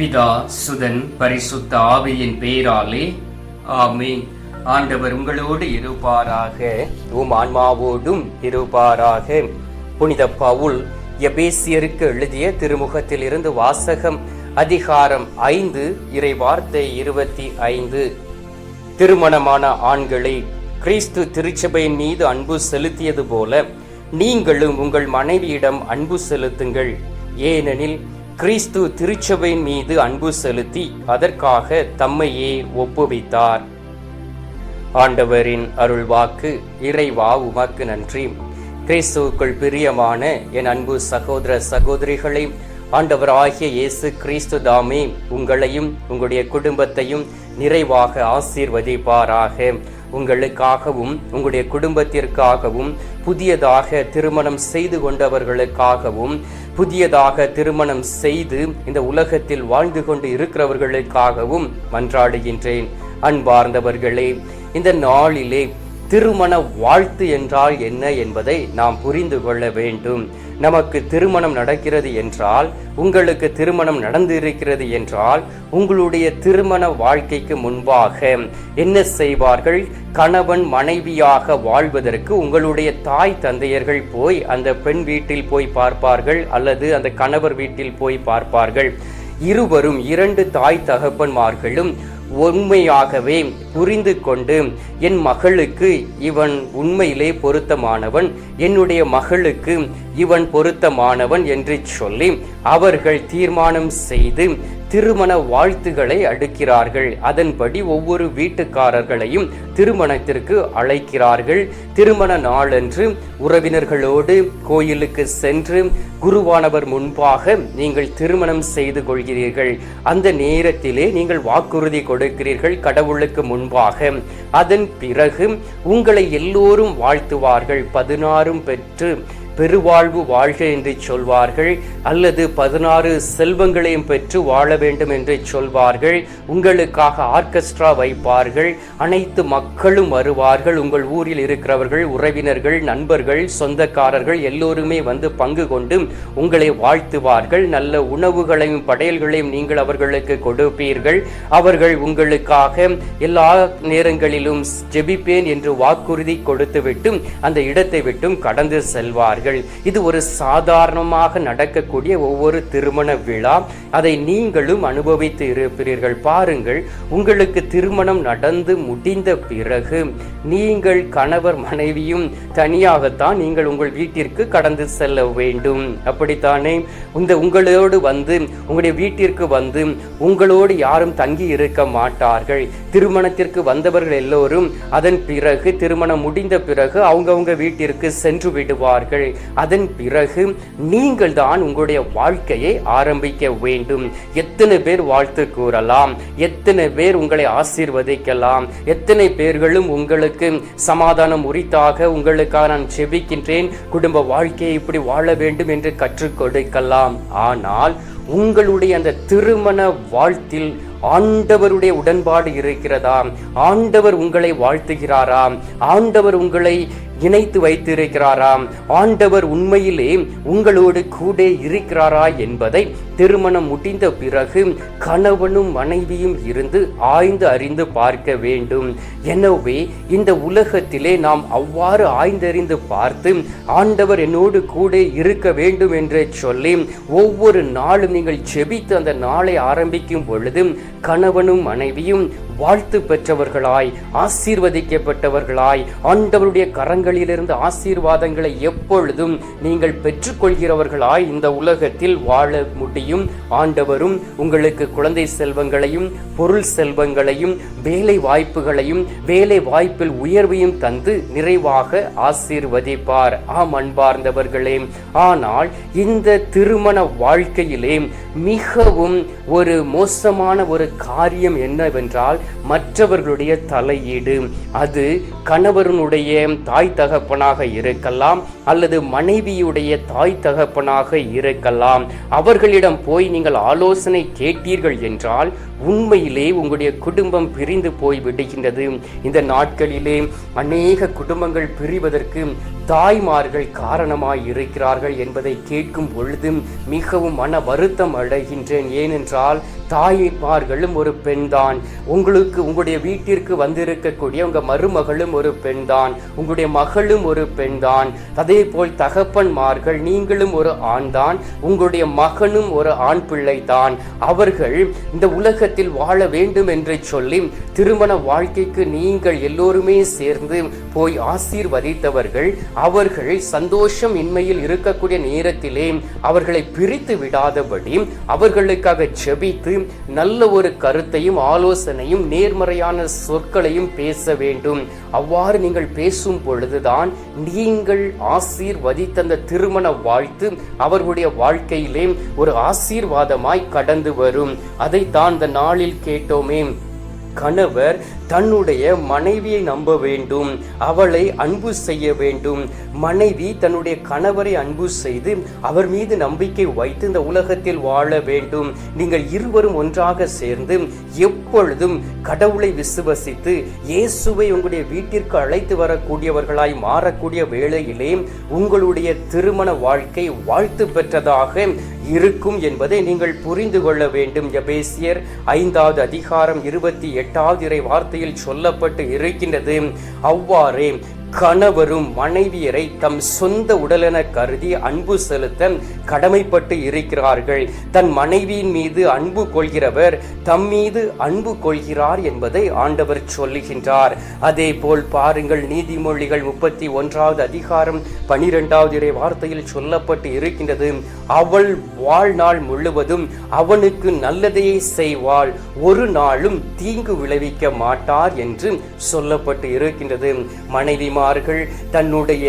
பிதா சுதன் பரிசுத்த ஆவியின் பெயராலே ஆமென். ஆண்டவர் உங்களோடு இருப்பாராக. உம் ஆன்மாவோடும் இருப்பாராக. புனித பவுல் எபேசியருக்கு எழுதிய திருமுகத்தில் இருந்து வாசகம் அதிகாரம் ஐந்து இறை வார்த்தை இருபத்தி ஐந்து. திருமணமான ஆண்களே கிறிஸ்து திருச்சபையின் மீது அன்பு செலுத்தியது போல நீங்களும் உங்கள் மனைவியிடம் அன்பு செலுத்துங்கள். ஏனெனில் கிறிஸ்து திருச்சபையின் மீது அன்பு செலுத்தி அதற்காக தம்மையே ஒப்புவித்தார். ஆண்டவரின் அருள்வாக்கு இறைவா உமக்கு நன்றி. கிறிஸ்துவுக்குள் பிரியமான என் அன்பு சகோதர சகோதரிகளை ஆண்டவராகிய இயேசு கிறிஸ்து தாமே உங்களையும் உங்களுடைய குடும்பத்தையும் நிறைவாக ஆசீர்வதிப்பாராக. உங்களுக்காகவும் உங்களுடைய குடும்பத்திற்காகவும் புதியதாக திருமணம் செய்து கொண்டவர்களுக்காகவும் புதியதாக திருமணம் செய்து இந்த உலகத்தில் வாழ்ந்து கொண்டு இருக்கிறவர்களுக்காகவும் மன்றாடுகின்றேன். அன்பார்ந்தவர்களே இந்த நாளிலே திருமண வாழ்த்து என்றால் என்ன என்பதை நாம் புரிந்து கொள்ள வேண்டும். நமக்கு திருமணம் நடக்கிறது என்றால் உங்களுக்கு திருமணம் நடந்திருக்கிறது என்றால் உங்களுடைய திருமண வாழ்க்கைக்கு முன்பாக என்ன செய்வார்கள்? கணவன் மனைவியாக வாழ்வதற்கு உங்களுடைய தாய் தந்தையர்கள் போய் அந்த பெண் வீட்டில் போய் பார்ப்பார்கள் அல்லது அந்த கணவர் வீட்டில் போய் பார்ப்பார்கள். இருவரும் இரண்டு தாய் தகப்பன்மார்களும் உண்மையாகவே புரிந்து கொண்டு என் மகளுக்கு இவன் உண்மையிலே பொருத்தமானவன் என்னுடைய மகளுக்கு இவன் பொருத்தமானவன் என்று சொல்லி அவர்கள் தீர்மானம் செய்து திருமண வாழ்த்துகளை அடுக்கிறார்கள். அதன்படி ஒவ்வொரு வீட்டுக்காரர்களையும் திருமணத்திற்கு அழைக்கிறார்கள். திருமண நாளன்று உறவினர்களோடு கோயிலுக்கு சென்று குருவானவர் முன்பாக நீங்கள் திருமணம் செய்து கொள்கிறீர்கள். அந்த நேரத்திலே நீங்கள் வாக்குறுதி கொடுக்கிறீர்கள். கடவுளுக்கு முன்பாக அதன் பிறகு உங்களை எல்லோரும் வாழ்த்துவார்கள். பதினாறும் பெற்று பெருவாழ்வு வாழ்க என்று சொல்வார்கள் அல்லது பதினாறு செல்வங்களையும் பெற்று வாழ வேண்டும் என்று சொல்வார்கள் உங்களுக்காக ஆர்கெஸ்ட்ரா வைப்பார்கள் அனைத்து மக்களும் வருவார்கள் உங்கள் ஊரில் இருக்கிறவர்கள் உறவினர்கள் நண்பர்கள் சொந்தக்காரர்கள் எல்லோருமே வந்து பங்கு கொண்டு உங்களை வாழ்த்துவார்கள் நல்ல உணவுகளையும் படையல்களையும் நீங்கள் அவர்களுக்கு கொடுப்பீர்கள் அவர்கள் உங்களுக்காக எல்லா நேரங்களிலும் ஜெபிப்பேன் என்று வாக்குறுதி கொடுத்துவிட்டு அந்த இடத்தை விட்டும் கடந்து செல்வார்கள். இது ஒரு சாதாரணமாக நடக்கக்கூடிய ஒவ்வொரு திருமண விழா. அதை நீங்களும் அனுபவித்து இருப்பீர்கள். பாருங்கள் உங்களுக்கு திருமணம் நடந்து முடிந்த பிறகு நீங்கள் கணவர் மனைவியும் தனியாகத்தான் நீங்கள் உங்கள் வீட்டிற்கு கடந்து செல்ல வேண்டும். அப்படித்தானே? இந்த உங்களோடு வந்து உங்களுடைய வீட்டிற்கு வந்து உங்களோடு யாரும் தங்கி இருக்க மாட்டார்கள். திருமணத்திற்கு வந்தவர்கள் எல்லோரும் அதன் பிறகு திருமணம் முடிந்த பிறகு அவங்கவுங்க வீட்டிற்கு சென்று விடுவார்கள். அதன் பிறகு நீங்கள் தான் உங்களுடைய வாழ்க்கையை ஆரம்பிக்க வேண்டும். எத்தனை பேர் வாழ்த்து கூறலாம்? எத்தனை பேர் உங்களை ஆசீர்வதிக்கலாம்? எத்தனை பேர்களும் உங்களுக்கு சமாதானம் உரித்தாக உங்களுக்காக நான் செபிக்கின்றேன்? குடும்ப வாழ்க்கையை இப்படி வாழ வேண்டும் என்று கற்றுக் கொடுக்கலாம். ஆனால் உங்களுடைய அந்த திருமண வாழ்த்தில் ஆண்டவருடைய உடன்பாடு இருக்கிறதா? ஆண்டவர் உங்களை வாழ்த்துகிறாராம் ஆண்டவர் உங்களை இணைத்து வைத்திருக்கிறாராம். ஆண்டவர் உண்மையிலே உங்களோடு கூட இருக்கிறாரா என்பதை திருமணம் முடிந்த பிறகு கணவனும் மனைவியும் இருந்து ஆய்ந்து அறிந்து பார்க்க வேண்டும். எனவே இந்த உலகத்திலே நாம் அவ்வாறு ஆய்ந்தறிந்து பார்த்து ஆண்டவர் என்னோடு கூட இருக்க வேண்டும் என்று சொல்லி ஒவ்வொரு நாளும் நீங்கள் செபித்து அந்த நாளை ஆரம்பிக்கும் பொழுது கணவனும் மனைவியும் வாழ்த்து பெற்றவர்களாய் ஆசீர்வதிக்கப்பட்டவர்களாய் ஆண்டவருடைய கரங்களிலிருந்து ஆசீர்வாதங்களை எப்பொழுதும் நீங்கள் பெற்றுக்கொள்கிறவர்களாய் இந்த உலகத்தில் வாழ முடியும். ஆண்டவரும் உங்களுக்கு குழந்தை செல்வங்களையும் பொருள் செல்வங்களையும் வேலை வாய்ப்புகளையும் வேலை வாய்ப்பில் உயர்வையும் தந்து நிறைவாக ஆசீர்வதிப்பார். ஆம் அன்பார்ந்தவர்களே ஆனால் இந்த திருமண வாழ்க்கையிலே மிகவும் ஒரு மோசமான ஒரு காரியம் என்னவென்றால் மற்றவர்களுடைய தலையீடு. அது கணவருடைய தாய் தகப்பனாக இருக்கலாம் அல்லது மனைவியுடைய தாய் தகப்பனாக இருக்கலாம். அவர்களிடம் போய் நீங்கள் ஆலோசனை கேட்டீர்கள் என்றால் உண்மையிலே உங்களுடைய குடும்பம் பிரிந்து போய் விடுகின்றது. இந்த நாட்களிலே அநேக குடும்பங்கள் பிரிவதற்கு தாய்மார்கள் காரணமாய் இருக்கிறார்கள் என்பதை கேட்கும் பொழுது மிகவும் மன வருத்தம் அடைகின்றேன். ஏனென்றால் தாய்மார்களும் ஒரு பெண்தான். உங்களுக்கு உங்களுடைய வீட்டிற்கு வந்திருக்கக்கூடிய உங்கள் மருமகளும் ஒரு பெண்தான். உங்களுடைய மகளும் ஒரு பெண்தான். அதே போல் தகப்பன்மார்கள் நீங்களும் ஒரு ஆண்தான். உங்களுடைய மகனும் ஒரு ஆண் பிள்ளை தான் அவர்கள் இந்த உலகத்தில் வாழ வேண்டும் என்று சொல்லி திருமண வாழ்க்கைக்கு நீங்கள் எல்லோருமே சேர்ந்து போய் ஆசீர்வதித்தவர்கள் அவர்கள் சந்தோஷம் இன்மையில் இருக்கக்கூடிய நேரத்திலே அவர்களை பிரித்து விடாதபடி அவர்களுக்காக ஜெபித்து நல்ல ஒரு கருத்தையும் ஆலோசனையும் நேர்மறையான சொற்களையும் பேச வேண்டும். அவ்வாறு நீங்கள் பேசும் பொழுதுதான் நீங்கள் ஆசீர்வதித்தந்த திருமண வாழ்த்து அவர்களுடைய வாழ்க்கையிலே ஒரு ஆசீர்வாதமாய் கடந்து வரும். அதைத்தான் இந்த நாளில் கேட்டோமே. கணவர் தன்னுடைய மனைவியை நம்ப வேண்டும் அவளை அன்பு செய்ய வேண்டும். மனைவி தன்னுடைய கணவரை அன்பு செய்து அவர் மீது நம்பிக்கை வைத்து இந்த உலகத்தில் வாழ வேண்டும். நீங்கள் இருவரும் ஒன்றாக சேர்ந்து எப்பொழுதும் கடவுளை விசுவசித்து இயேசுவை உங்களுடைய வீட்டிற்கு அழைத்து வரக்கூடியவர்களாய் மாறக்கூடிய வேளையிலே உங்களுடைய திருமண வாழ்க்கை வாழ்த்து பெற்றதாக இருக்கும் என்பதை நீங்கள் புரிந்து கொள்ள வேண்டும். எபேசியர் ஐந்தாவது அதிகாரம் இருபத்தி எட்டாவது இறை வார்த்தையில் சொல்லப்பட்டு இருக்கின்றது. அவ்வாறே கணவரும் மனைவியரை தம் சொந்த உடலென கருதி அன்பு செலுத்த கடமைப்பட்டு இருக்கிறார்கள். தன் மனைவியின் மீது அன்பு கொள்கிறவர் தம் மீது அன்பு கொள்கிறார் என்பதை ஆண்டவர் சொல்லுகின்றார். அதே போல் பாருங்கள் நீதிமொழிகள் முப்பத்தி ஒன்றாவது அதிகாரம் பனிரெண்டாவது இறை வார்த்தையில் சொல்லப்பட்டு இருக்கின்றது. அவள் வாழ்நாள் முழுவதும் அவனுக்கு நல்லதையே செய்வாள். ஒரு நாளும் தீங்கு விளைவிக்க மாட்டார் என்று சொல்லப்பட்டு இருக்கின்றது. மனைவி மனைவிமார்கள் தன்னுடைய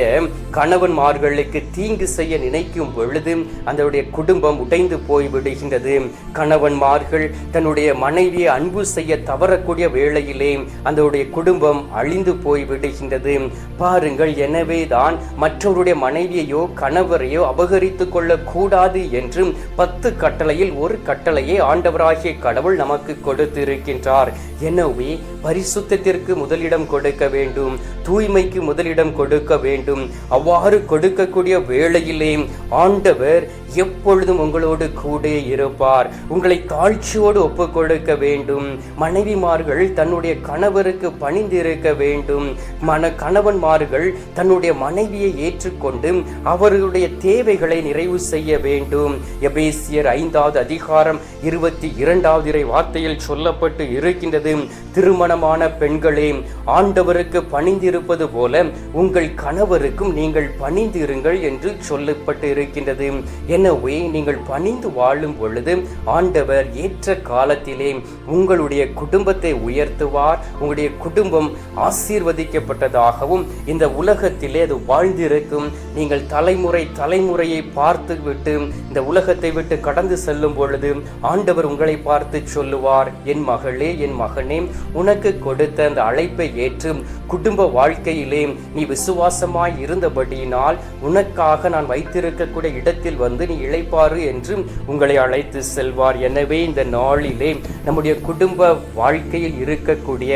கணவன்மார்களுக்கு தீங்கு செய்ய நினைக்கும் பொழுது அதனுடைய குடும்பம் உடைந்து போய்விடுகின்றது. கணவன்மார்கள் தன்னுடைய மனைவியை அன்பு செய்ய தவறக்கூடிய வேளையிலே அதனுடைய குடும்பம் அழிந்து போய்விடுகின்றது. பாருங்கள் எனவே தான் மற்றவருடைய மனைவியையோ கணவரையோ அபகரித்துக் கொள்ளக்கூடாது என்று பத்து கட்டளையில் ஒரு கட்டளையை ஆண்டவராகிய கடவுள் நமக்கு கொடுத்திருக்கின்றார். எனவே பரிசுத்தத்திற்கு முதலிடம் கொடுக்க வேண்டும். தூய்மைக்கு முதலிடம் கொடுக்க வேண்டும். அவ்வாறு கொடுக்கக்கூடிய வேளையிலே ஆண்டவர் எப்பொழுதும் உங்களோடு கூட இருப்பார். உங்களை தாழ்ச்சியோடு ஒப்பு கொடுக்க வேண்டும். மனைவிமார்கள் தன்னுடைய கணவருக்கு பணிந்திருக்க வேண்டும். மன கணவன்மார்கள் தன்னுடைய மனைவியை ஏற்றுக்கொண்டு அவர்களுடைய தேவைகளை நிறைவு செய்ய வேண்டும். எபேசியர் ஐந்தாவது அதிகாரம் இருபத்தி இரண்டாவது இறை வார்த்தையில் சொல்லப்பட்டு இருக்கின்றது. திருமணமான பெண்களே ஆண்டவருக்கு பணிந்திருப்பது போல உங்கள் கணவருக்கும் நீங்கள் பணிந்திருங்கள் என்று சொல்லப்பட்டு இருக்கின்றது. எனவே நீங்கள் பணிந்து வாழும் பொழுது ஆண்டவர் ஏற்ற காலத்திலே உங்களுடைய குடும்பத்தை உயர்த்துவார். உங்களுடைய குடும்பம் ஆசீர்வதிக்கப்பட்டதாகவும் இந்த உலகத்திலே அது வாழ்ந்திருக்கும். நீங்கள் தலைமுறை தலைமுறையை பார்த்து விட்டு இந்த உலகத்தை விட்டு கடந்து செல்லும் பொழுது ஆண்டவர் உங்களை பார்த்து சொல்லுவார். என் மகளே என் மகனே உனக்கு கொடுத்த அந்த அழைப்பை ஏற்று குடும்ப வாழ்க்கையிலே நீ விசுவாசமாய் இருந்தபடியினால் உனக்காக நான் வைத்திருக்கக்கூடிய இடத்தில் வந்து நீ இளைப்பாறு என்று உங்களை அழைத்து செல்வார். எனவே இந்த நாளிலே நம்முடைய குடும்ப வாழ்க்கையில் இருக்கக்கூடிய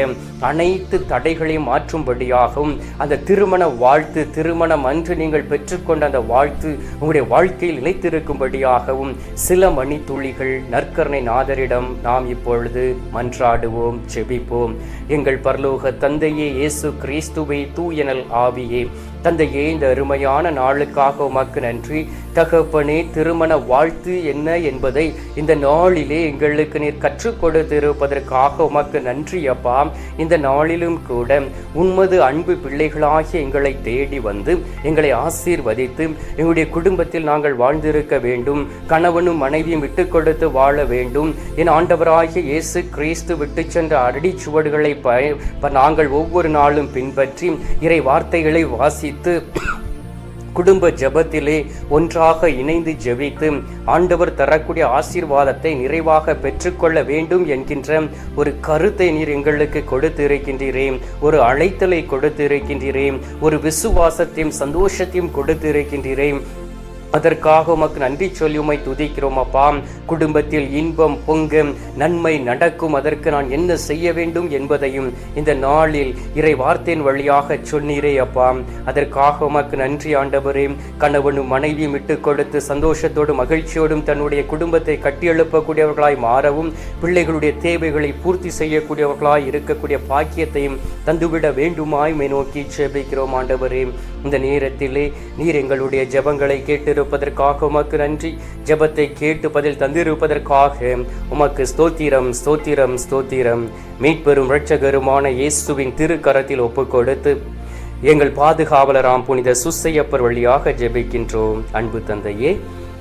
அனைத்து தடைகளையும் மாற்றும்படியாகவும் அந்த திருமண வாழ்த்து திருமணம் அன்று நீங்கள் பெற்றுக்கொண்ட அந்த வாழ்த்து உங்களுடைய வாழ்க்கையில் நிலைத்திருக்கும்படியாகவும் சில மணித்துளிகள் நற்கரணை நாதரிடம் நாம் இப்பொழுது மன்றாடுவோம் செபிப்போம். எங்கள் பரலோக தந்தையே இயேசு கிறிஸ்துவே தூயனல் ஆவியே தந்தையே இந்த அருமையான நாளுக்காக உமக்கு நன்றி. தகப்பனே திருமண வாழ்த்து என்ன என்பதை இந்த நாளிலே எங்களுக்கு நீர் கற்றுக் கொடுத்திருப்பதற்காக உமக்கு நன்றி அப்பா. இந்த நாளிலும் கூட உண்மது அன்பு பிள்ளைகளாகிய எங்களை தேடி வந்து எங்களை ஆசீர்வதித்து எங்களுடைய குடும்பத்தில் நாங்கள் வாழ்ந்திருக்க வேண்டும். கணவனும் மனைவியும் விட்டு கொடுத்து வாழ வேண்டும். என் ஆண்டவராகிய இயேசு கிறிஸ்து விட்டு சென்ற அடிச்சுவடுகளை ப நாங்கள் ஒவ்வொரு நாளும் பின்பற்றி இறை வார்த்தைகளை வாசித்து குடும்ப ஜெபத்திலே ஒன்றாக இணைந்து ஜெபித்து ஆண்டவர் தரக்கூடிய ஆசீர்வாதத்தை நிறைவாக பெற்றுக்கொள்ள வேண்டும் என்கின்ற ஒரு கருத்தை நீர் எங்களுக்கு கொடுத்திருக்கின்றீரேன் ஒரு அழைத்தலை கொடுத்திருக்கின்றீரேன் ஒரு விசுவாசத்தையும் சந்தோஷத்தையும் கொடுத்திருக்கின்றீரேன் அதற்காக உமக்கு நன்றி சொல்லி உமை துதிக்கிறோம் அப்பா. குடும்பத்தில் இன்பம் பொங்க நன்மை நடக்கும். அதற்கு நான் என்ன செய்ய வேண்டும் என்பதையும் இந்த நாளில் இறை வார்த்தையின் வழியாக சொன்னீரே அப்பா. அதற்காக உமக்கு நன்றி ஆண்டவரே. கணவனும் மனைவியும் விட்டு கொடுத்து சந்தோஷத்தோடும் மகிழ்ச்சியோடும் தன்னுடைய குடும்பத்தை கட்டியெழுப்பக்கூடியவர்களாய் மாறவும் பிள்ளைகளுடைய தேவைகளை பூர்த்தி செய்யக்கூடியவர்களாய் இருக்கக்கூடிய பாக்கியத்தையும் தந்துவிட வேண்டுமாய் நோக்கி சேபிக்கிறோம் ஆண்டவரே. இந்த நேரத்திலே நீர் எங்களுடைய ஜெபங்களை கேட்டிருப்பதற்காக உமக்கு நன்றி. ஜபத்தை கேட்டு பதில் தந்திருப்பதற்காக உமக்கு ஸ்தோத்திரம் ஸ்தோத்திரம் ஸ்தோத்திரம். மீட்பெரும் இரட்சகருமான இயேசுவின் திருக்கரத்தில் ஒப்புக்கொடுத்து எங்கள் பாதுகாவலராம் புனித சுசையப்பர் வழியாக ஜெபிக்கின்றோம். அன்பு தந்தையே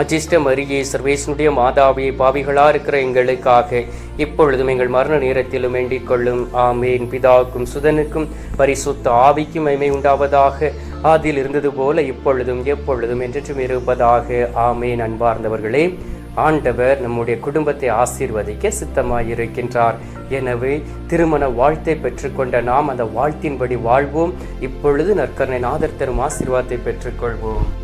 அச்சிஷ்ட மரியே சர்வேசனுடைய மாதாவே பாவிகளா இருக்கிற எங்களுக்காக இப்பொழுதும் எங்கள் மரண நேரத்திலும் வேண்டிக் கொள்ளும். ஆமேன். பிதாவுக்கும் சுதனுக்கும் பரிசுத்த ஆவிக்கும் மைமை உண்டாவதாக. அதில் இருந்தது போல இப்பொழுதும் எப்பொழுதும் என்றும் இருப்பதாக. ஆமேன். அன்பார்ந்தவர்களே ஆண்டவர் நம்முடைய குடும்பத்தை ஆசீர்வதிக்க சித்தமாயிருக்கின்றார். எனவே திருமண வாழ்த்தை பெற்றுக்கொண்ட நாம் அந்த வாழ்த்தின்படி வாழ்வோம். இப்பொழுது நற்கரணை நாதர் தரும் ஆசீர்வாதத்தை பெற்றுக்கொள்வோம்.